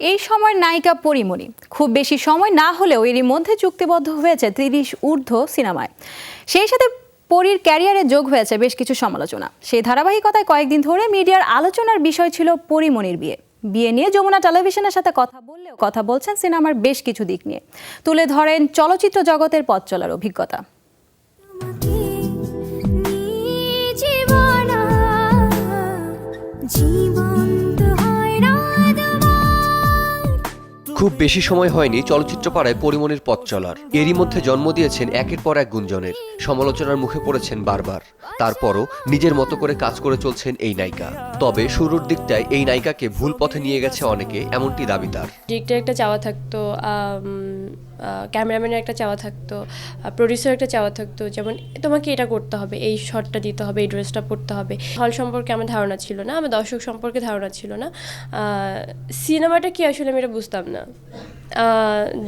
এই সময়ের নায়িকা পরিমণি। খুব বেশি সময় না হলেও এরই মধ্যে চুক্তিবদ্ধ হয়েছে তিরিশ ঊর্ধ্ব সিনেমায়। সেই সাথে পরীর ক্যারিয়ারে যোগ হয়েছে বেশ কিছু সমালোচনা। সেই ধারাবাহিকতায় কয়েকদিন ধরে মিডিয়ার আলোচনার বিষয় ছিল পরিমণির বিয়ে। বিয়ে নিয়ে যমুনা টেলিভিশনের সাথে কথা বললেও কথা বলছেন সিনেমার বেশ কিছু দিক নিয়ে। তুলে ধরেন চলচ্চিত্র জগতের পথ চলার অভিজ্ঞতা। জীবন খুব বেশি সময় হয়নি চলচ্চিত্র পাড়ায় পরিমণির পথ চলার। এরই মধ্যে জন্ম দিয়েছেন একের পর এক গুঞ্জনের। সমালোচনার মুখে পড়েছেন বারবার। তারপরও নিজের মতো করে কাজ করে চলছেন এই নায়িকা। তবে শুরুর দিকটায় এই নায়িকাকে ভুল পথে নিয়ে গেছে অনেকে, এমনটি দাবি তার। একটা চাওয়া থাকতো ক্যামেরাম্যানের একটা চাওয়া থাকতো প্রডিউসার একটা চাওয়া থাকতো, যেমন তোমাকে এটা করতে হবে, এই শটটা দিতে হবে, এই ড্রেসটা পরতে হবে। হল সম্পর্কে আমার ধারণা ছিল না, আমার দর্শক সম্পর্কে ধারণা ছিল না। সিনেমাটা কি আসলে আমি এটা বুঝতাম না।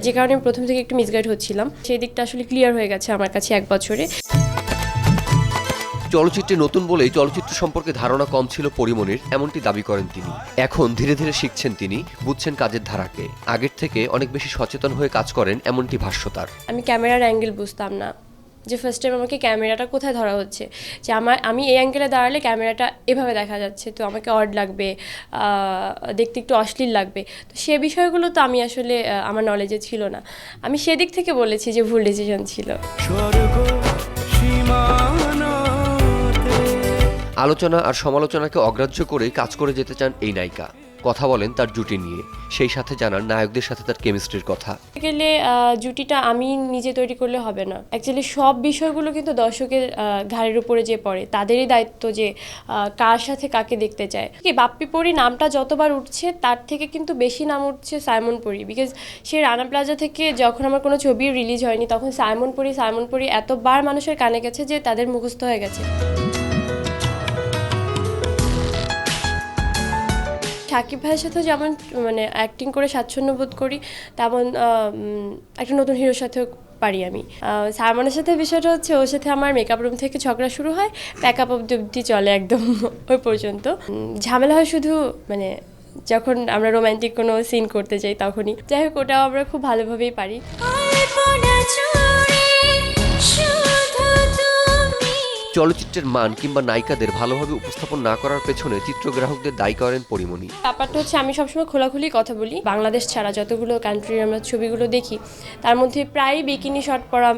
যে কারণে প্রথম থেকে একটু মিসগাইড হচ্ছিলাম। সেই দিকটা আসলে ক্লিয়ার হয়ে গেছে আমার কাছে এক বছরে। চলচ্চিত্রে নতুন বলেই চলচ্চিত্র সম্পর্কে ধারণা কম ছিল পরিমণির এমনটি দাবি করেন তিনি। এখন ধীরে ধীরে শিখছেন তিনি বুঝছেন কাজের ধারাকে। আগের থেকে অনেক বেশি সচেতন হয়ে কাজ করেন এমনটি ভাষ্য তার। আমি ক্যামেরার অ্যাঙ্গেল বুঝতাম না। যে ফার্স্ট টাইম আমাকে ক্যামেরাটা কোথায় ধরা হচ্ছে? যে আমার আমি এই অ্যাঙ্গেলে দাঁড়ালে ক্যামেরাটা এভাবে দেখা যাচ্ছে। তো আমাকে অড লাগবে দেখতে একটু অশ্লীল লাগবে। তো সে বিষয়গুলো তো আমি আসলে আমার নলেজে ছিল না। আমি সেদিক থেকে বলেছি যে ভুল ডিসিশন ছিল। সীমানাতে আলোচনা আর সমালোচনাকে অগ্রাহ্য করেই কাজ করে যেতে চান এই নায়িকা। কথা বলেন তার জুটি নিয়ে। সেই সাথে জানান নায়কদের সাথে তার কেমিস্ট্রির কথা। গেলে জুটিটা আমি নিজে তৈরি করলে হবে না। অ্যাকচুয়ালি সব বিষয়গুলো কিন্তু দর্শকের ঘাড়ের উপরে যে পড়ে। তাদেরই দায়িত্ব যে কার সাথে কাকে দেখতে চায়। কি, বাপ্পি পরি নামটা যতবার উঠছে, তার থেকে কিন্তু বেশি নাম উঠছে সাইমন পরি। বিকজ সে রানা প্লাজা থেকে যখন আমার কোনো ছবি রিলিজ হয়নি, তখন সাইমন পরি সাইমন পরি এতবার মানুষের কানে গেছে যে, তাদের মুখস্থ হয়ে গেছে। সাকিব ভাইয়ের সাথে যেমন মানে অ্যাক্টিং করে স্বাচ্ছন্দ্য বোধ করি, তেমন একটা নতুন হিরোর সাথেও পারি আমি। সালমানের সাথে বিষয়টা হচ্ছে, ওর সাথে আমার মেকআপ রুম থেকে ঝগড়া শুরু হয় প্যাকআপ অব্দি অব্দি চলে একদম ওই পর্যন্ত। ঝামেলা হয় শুধু মানে যখন আমরা রোমান্টিক কোনো সিন করতে যাই তখনই। যাই হোক, ওটাও আমরা খুব ভালোভাবেই পারি। চলচ্চিত্রের মান কিংবা নায়িকাদের ভালোভাবে উপস্থাপন না করার পেছনে চিত্রগ্রাহকদের দায়ী করেন পরিমণি। ব্যাপারটা হচ্ছে, আমি সবসময় খোলাখুলি কথা বলি। বাংলাদেশ ছাড়া যতগুলো কান্ট্রির আমরা ছবিগুলো দেখি, তার মধ্যে প্রায় বিকিনি শট পরা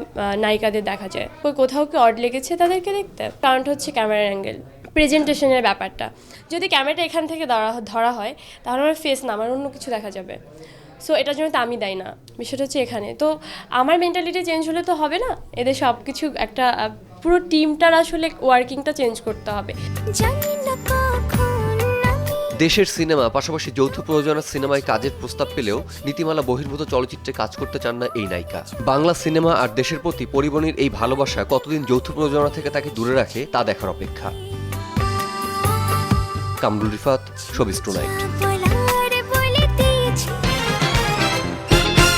নায়িকাদের দেখা যায়। কোথাও কি অড লেগেছে তাদেরকে দেখতে? কারণটা হচ্ছে ক্যামেরার অ্যাঙ্গেল প্রেজেন্টেশনের ব্যাপারটা। যদি ক্যামেরাটা এখান থেকে ধরা হয়, তাহলে আমার ফেস না আমার অন্য কিছু দেখা যাবে। সো এটার জন্য তো আমি দেয় না। বিষয়টা হচ্ছে এখানে। তো আমার মেন্টালিটি চেঞ্জ হলে তো হবে না? এদের সব কিছু একটা পুরো টিমটার আসলে ওয়ার্কিংটা চেঞ্জ করতে হবে। দেশের সিনেমা, পাশাপাশি যৌথ প্রযোজনার সিনেমায় কাজের প্রস্তাব পেলেও নীতিমালা বহির্ভূত চলচ্চিত্রে কাজ করতে চান না এই নায়িকা। বাংলা সিনেমা আর দেশের প্রতি পরিমণির এই ভালোবাসা কতদিন যৌথ প্রযোজনা থেকে তাকে দূরে রাখে তা দেখার অপেক্ষা। Kamrul Rifat showbiz tonight